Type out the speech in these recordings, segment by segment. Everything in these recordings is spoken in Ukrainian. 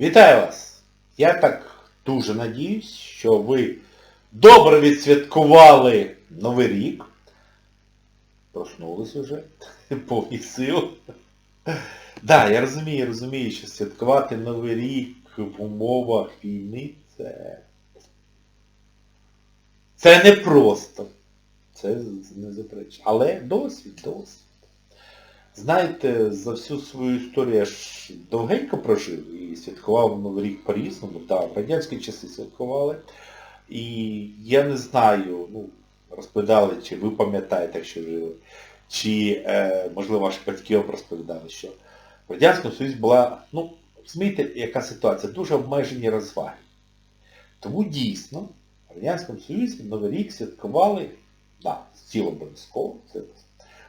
Вітаю вас! Я так дуже надіюсь, що ви добре відсвяткували Новий рік. Проснулись уже, повні сил. Да, я розумію, розумію, що святкувати Новий рік в умовах війни це. Це не просто. Це не заперечення. Але досвід, досвід. Знаєте, за всю свою історію я ж довгенько прожив і святкував Новий рік по-різному. Так, в радянські часи святкували. І я не знаю, ну, розповідали, чи ви пам'ятаєте, якщо жили, чи, е, можливо, ваші батьки вам розповідали, що в Радянському Союзі була, ну, розумієте, яка ситуація, дуже обмежені розваги. Тому дійсно в Радянському Союзі Новий рік святкували, да, стіло обов'язково, це в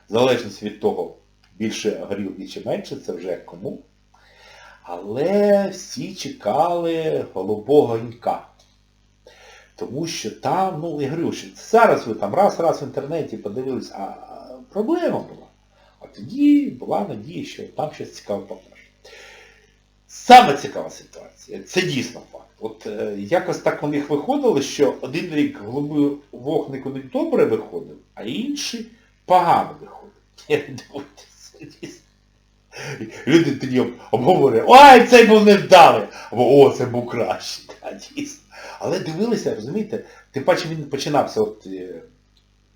залежності від того, більше горілки чи менше, це вже кому. Але всі чекали голубого інька. Тому що там, ну, я говорю, що зараз ви там раз-раз в інтернеті подивились, а проблема була. А тоді була надія, що там щось цікаве покаже. Саме цікава ситуація, це дійсно факт. От е, якось так у них виходило, що один рік голубий вогник у них добре виходив, а інший погано виходив. Дивуюся, дійсно. Люди тоді обговорюють, ой, цей був невдалий, або о, це був кращий. Дійсно. Але дивилися, розумієте, тим паче він починався от е,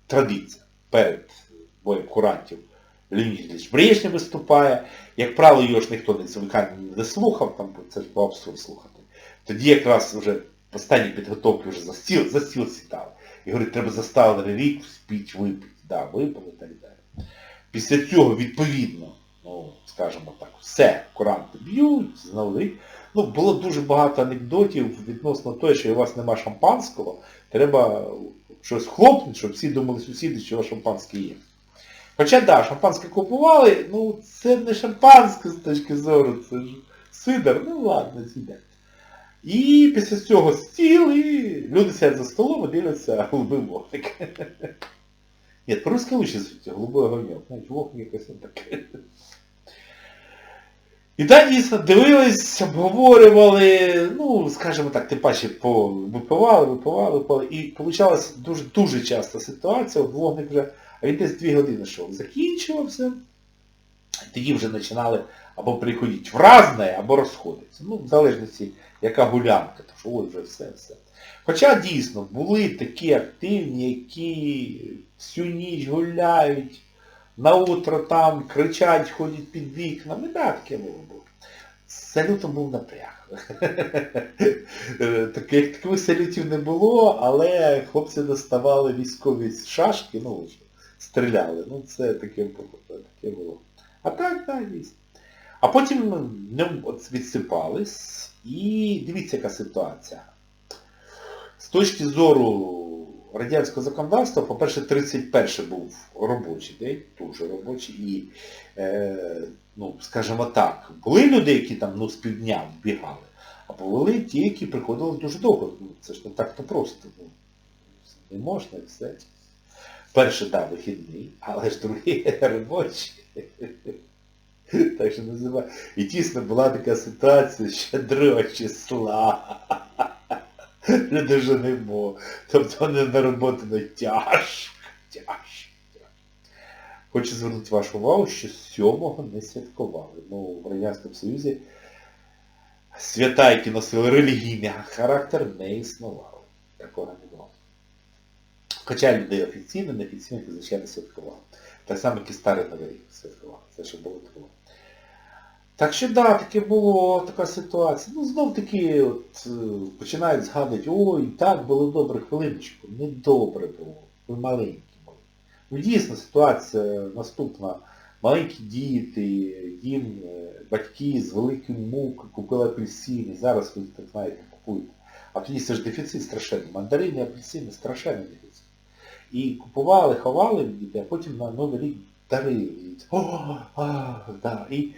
традиція перед боєм курантів. Леонід Ілліч Брежнєв виступає. Як правило, його ж ніхто не слухав, там, це ж абсурд слухати. Тоді якраз вже в останній підготовці вже за стіл, за стіл сідали. І говорить, треба заставити рік спіть випити. Да, випили так. Після цього, відповідно, ну, скажімо так, все, куранти б'ють, знали. Ну, було дуже багато анекдотів відносно того, що у вас нема шампанського, треба щось хлопнути, щоб всі думали сусіди, що у вас шампанське є. Хоча так, да, шампанське купували, ну це не шампанське з точки зору, це ж сидор, ну ладно, сидять. І після цього стіл, і люди сидять за столом і дивляться голубий вогник. Ні, по-русски лучше звучить, голубой огоньок. Знаєте, вогник якось таке. І так дійсно дивились, обговорювали, ну, скажімо так, тим паче по випивали, випивали, випивали. І получалась дуже дуже часто ситуація, от вогник вже, а він десь дві години шов, закінчувався, і тоді вже починали або приходити в разне, або розходитися. Ну, в залежності, яка гулянка, то що ой, вже все, все. Хоча дійсно були такі активні, які всю ніч гуляють, на утро там кричать, ходять під вікнами, так, таке було. Салютом був напряг. Таких таких салютів не було, але хлопці доставали військові з шашки, ну, стріляли. Ну це таке було. Таке було. А так, так, дійсно. А потім днем відсипались і дивіться, яка ситуація. З точки зору радянського законодавства, по-перше, 31 був робочий день, дуже робочий, і, е, ну, скажімо так, були люди, які там ну, з півдня вбігали, а були ті, які приходили дуже довго. Ну, це ж не так-то просто. Ну, не можна все. Перший, да, вихідний, але ж другий робочий. Так що називаю. І тісно була така ситуація ще другого числа. Не було. Тобто не тяжко, тяжко. Хочу звернути вашу увагу, що сьомого не святкували. Ну, в Радянському Союзі свята, які носили релігійний характер, не існували. Такого не було. Хоча людей офіційно, неофіційно, звичайно, святкували. Так само, як і старий Новий рік святкували. Це що було, було. Так що да, таке було така ситуація. Ну знов таки от, починають згадувати, ой, так було добре, хвилиночку. Не добре було. Ви маленькі були. Ну дійсно ситуація наступна. Маленькі діти, їм батьки з великим мукою купили апельсини. Зараз ви так знаєте, купуєте. А тоді це ж дефіцит страшенний. Мандарини, апельсини, страшенний дефіцит. І купували, ховали діти, а потім на Новий рік дарили. О, а, да. І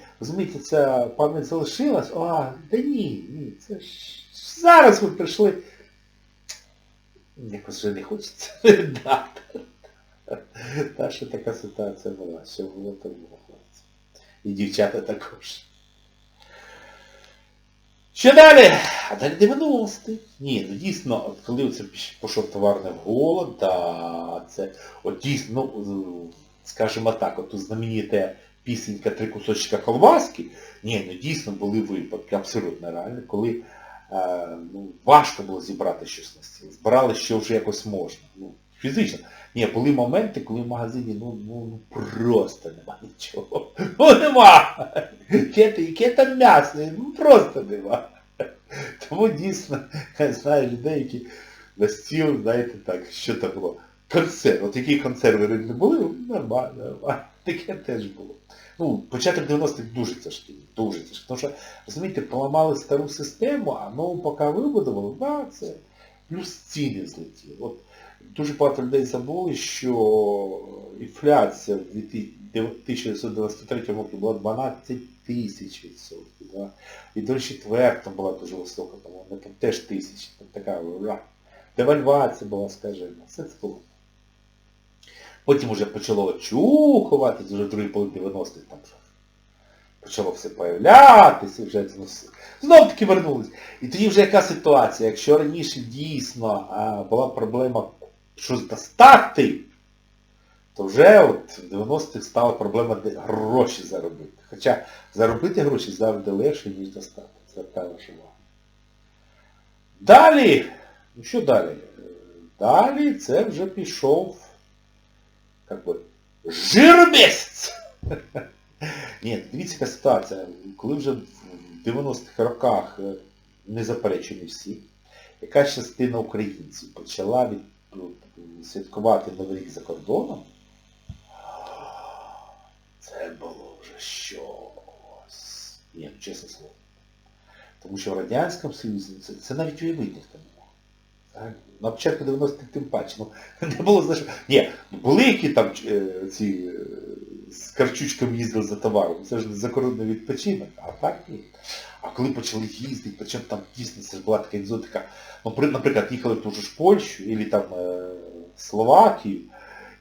ця пам'ять залишилась, а, да ні, ні, це ж зараз ви прийшли. Якось вже не хочеться. да. Та що така ситуація була, що було, то було хлопці. І дівчата також. Що далі? А далі 90-ті. Ні, ну дійсно, коли це пішов товарний голод, да, це от дійсно, ну, скажімо так, от знаменита пісенька «Три кусочка колбаски», ні, ну дійсно були випадки, абсолютно реально, коли е, ну, важко було зібрати щось на стіл. Збирали, що вже якось можна. Ну, фізично. Ні, були моменти, коли в магазині ну, ну, ну просто нема нічого. Ну нема! Яке там м'ясо? Ну просто нема. Тому дійсно, я знаю людей, які на стіл, знаєте, так, що там було. Консерв. От які консерви не були, нормально. Таке теж було. Ну, початок 90-х дуже тяжкий, дуже тяжкий. Тому що, розумієте, поламали стару систему, а нову поки вибудували, да, це плюс ціни злетіли. От дуже багато людей забули, що інфляція в 1993 році була 12 тисяч відсотків. Да? І до четвертом була дуже висока, тому вона там теж тисячі. Там така. Девальвація була, скажімо. Все це було. Потім вже почало очухувати, вже в другій половині 90-х там вже почало все появлятися, вже знов таки вернулись. І тоді вже яка ситуація? Якщо раніше дійсно а, була проблема щось достати, то вже от в 90-х стала проблема де гроші заробити. Хоча заробити гроші завжди легше, ніж достати. Це та ваша увага. Далі, ну що далі? Далі це вже пішов как би, жирмісць! Ні, дивіться, яка ситуація. Коли вже в 90-х роках е, не заперечені всі, якась частина українців почала від, ну, святкувати Новий рік за кордоном, це було вже щось. Ні, чесне слово. Тому що в Радянському Союзі це, це навіть уявити не. На початку 90-х тим паче. Ну, не було, знаєш, ні, були які там е, ці е, з карчучками їздили за товаром, це ж не закордонний відпочинок, а так ні. А коли почали їздити, причому там дійсно це ж була така екзотика. Ну, наприклад, їхали ту ж Польщу, або там е, Словакію,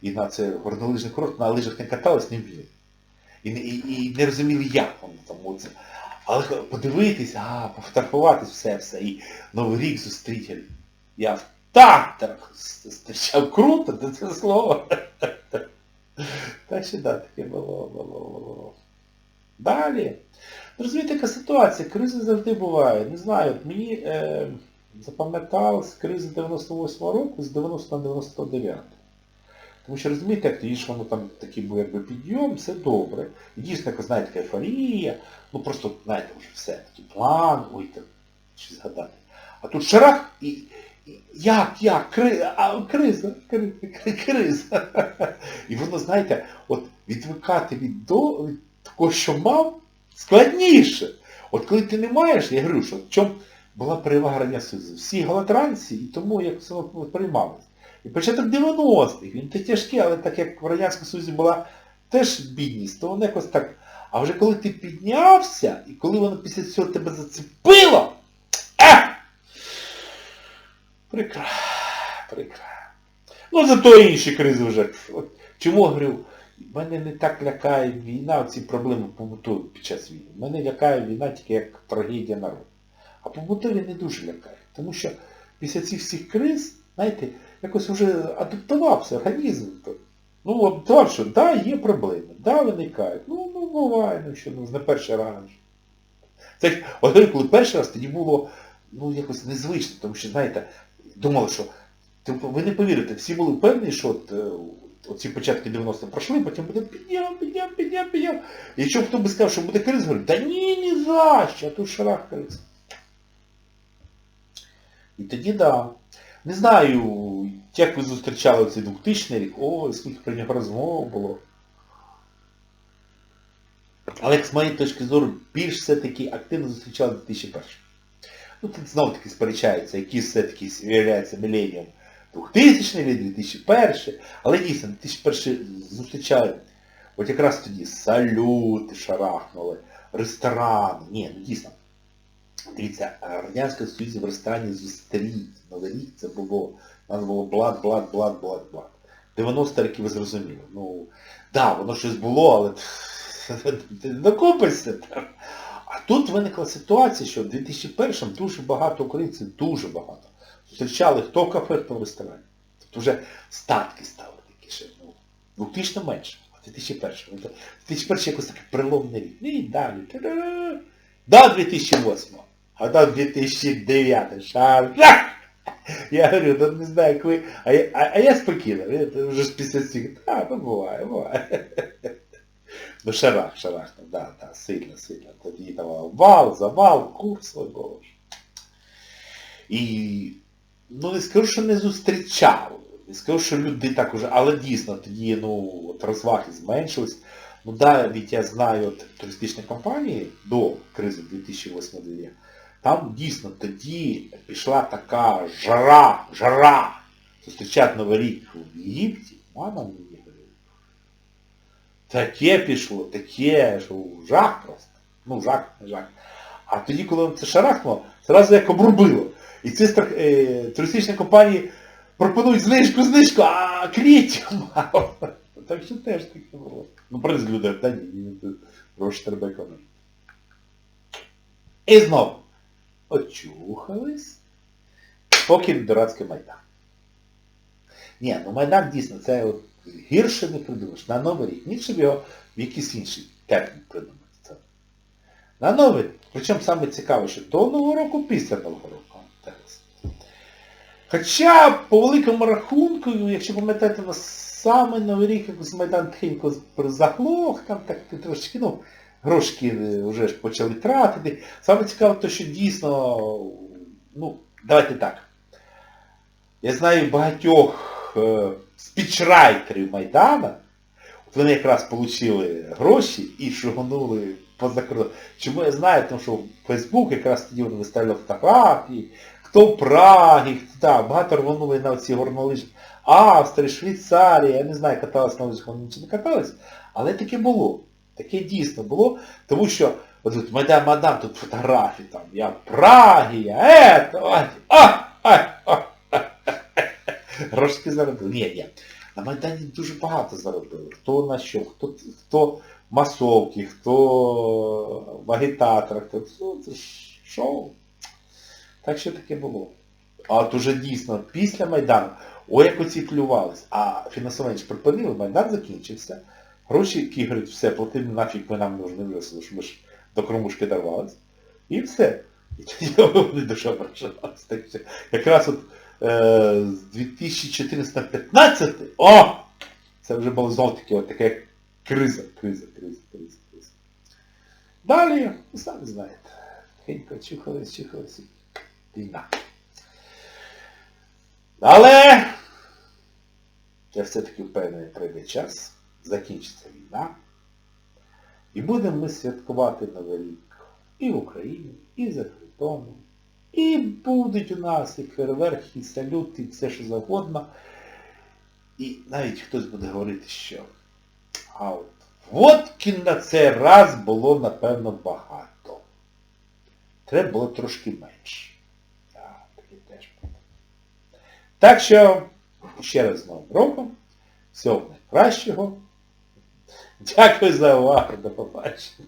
і на це горнолижний курорт, на лижах не катались, не вміли. І, і, і не розуміли, як воно там оце. Але подивитись, а, пофотографуватись, все, все. І Новий рік зустріти. Я в Татрах зустрічав круто, де це слово. Так що да, таке було, було, було. Далі. Розумієте, яка ситуація? Кризи завжди буває. Не знаю, мені е, запам'яталась криза 98-го року з 90 на 99. Тому що розумієте, як тоді ж воно там такий був якби підйом, все добре. І дійсно, як знаєте, така ейфорія, ну просто, знаєте, вже все, такий план, ой, так, чи згадати. А тут шарах і як, як, кри, а, криза, кри, кри, криза. І воно, знаєте, от відвикати від, до, від того, що мав, складніше. От коли ти не маєш, я говорю, що в чому була перевага Радянського? Всі голодранці, і тому як це приймалось. І початок 90-х, він тяжкий, але так як в Радянському Союзі була теж бідність, то воно якось так. А вже коли ти піднявся, і коли воно після цього тебе зацепило, е! Прикра, прикра. Ну зато інші кризи вже. От, чому говорю, мене не так лякає війна, ці проблеми побутові під час війни. Мене лякає війна тільки як трагедія народу. А побутові не дуже лякає. Тому що після цих всіх криз, знаєте, якось вже адаптувався організм. Ну, адаптував, що да, є проблеми, да, виникають. Ну, ну буває, ну що, ну, не перший раз. Це от коли перший раз, тоді було, ну, якось незвично, тому що, знаєте, думали, що, типу, ви не повірите, всі були впевнені, що от, е, оці початки 90-х пройшли, потім буде підняв, підняв, підняв, підняв. І якщо хто би сказав, що буде криз, говорить, да ні, ні за що, а тут шарах криз. І тоді да. Не знаю, як ви зустрічали цей 2000 рік, ой, скільки про нього розмов було. Але з моєї точки зору, більш все-таки активно зустрічали 2001. Ну тут знову таки сперечаються, які все-таки виявляється міленіум 2000 чи 2001. Але дійсно, 2001 зустрічали. От якраз тоді салюти шарахнули, ресторани. Ні, ну дійсно. Дивіться, а Радянському Союзі в ресторані зустріть Новий рік, це було, у нас було блат, блат, блат, блат, блат. 90 роки ви зрозуміли. Ну, да, воно щось було, але не там. А тут виникла ситуація, що в 2001-му дуже багато українців, дуже багато, зустрічали хто в кафе, хто в ресторані. Тобто вже статки стали такі ще. Ну, 2000 менше, а 2001. Ну, 2001 якось такий переломний рік. Ну і далі. До 2008. А до 2009 шар. Я говорю, ну не знаю, як ви. А я, а, а я спокійно, вже після всіх. А, ну буває, буває. Ну шарах, шарах, ну да, да, сильно, сильно. Тоді там вал, завал, курс, ой боже. І, ну не скажу, що не зустрічав. Не скажу, що люди так уже, але дійсно тоді, ну, от розваги зменшились. Ну да, від я знаю от туристичні компанії до кризи 2008 2009 там дійсно тоді пішла така жара, жара. Зустрічати Новий рік в Єгипті, мама мені говорить. Таке пішло, таке, що жах просто. Ну, жах, не жах. А тоді, коли це шарахнуло, зразу як обрубило. І ці страх- е, туристичні компанії пропонують знижку, знижку, а клієнтів мало. Так що теж таке було. Ну, принцип люди, та ні, гроші треба економити. І знову. Очухались. Поки дурацький Майдан. Ні, ну Майдан дійсно, це от гірше не придумаєш. На Новий рік. Ніж його в якийсь інший термін придумати. Це. На Новий рік. Причому саме цікаве, що до Нового року, після Нового року. Хоча, по великому рахунку, якщо пам'ятаєте, на саме Новий рік якось Майдан тихенько заглох, там так трошки, ну, грошки вже ж почали тратити. Саме цікаве, то, що дійсно, ну, давайте так. Я знаю багатьох е, спічрайтерів Майдана, вони якраз отримали гроші і шуганули поза кордон. Чому я знаю, тому що Фейсбук якраз тоді вони виставляв фотографії, хто в Прагі, хто там, багато рванули на ці горнолижі. Австрії, Швейцарія, я не знаю, каталась на лижах, вони чи не катались, але таке було. Таке дійсно було, тому що от Майдан Мадам, тут фотографії там, я в Прагі, я ето, ай, а, ай, а, Грошки заробили. Ні, ні. На Майдані дуже багато заробили. Хто на що, хто, хто масовки, хто в агітаторах, хто, це шоу. Так що таке було. А от уже дійсно після Майдану, ой, як оці плювались, а фінансування ж припинили, Майдан закінчився. Гроші, які говорять, все, платили нафіг ви нам нужні весело, що ми ж до кормушки дорвались. І все. І тоді вони. Так що якраз от з 2014 на 15 о! Це вже було знову таки от така криза, криза, криза, криза, криза. Далі, ви самі знаєте, тихенько чухались, чухались війна. Але я все-таки впевнений, прийде час, закінчиться війна. І будемо ми святкувати Новий рік і в Україні, і за кордоном. І будуть у нас і фейерверки, і салюти, і все що завгодно. І навіть хтось буде говорити, що а от водки на цей раз було, напевно, багато. Треба було трошки менше. Так. Так що, ще раз з Новим роком. Всього найкращого. Дякую за увагу. До побачення.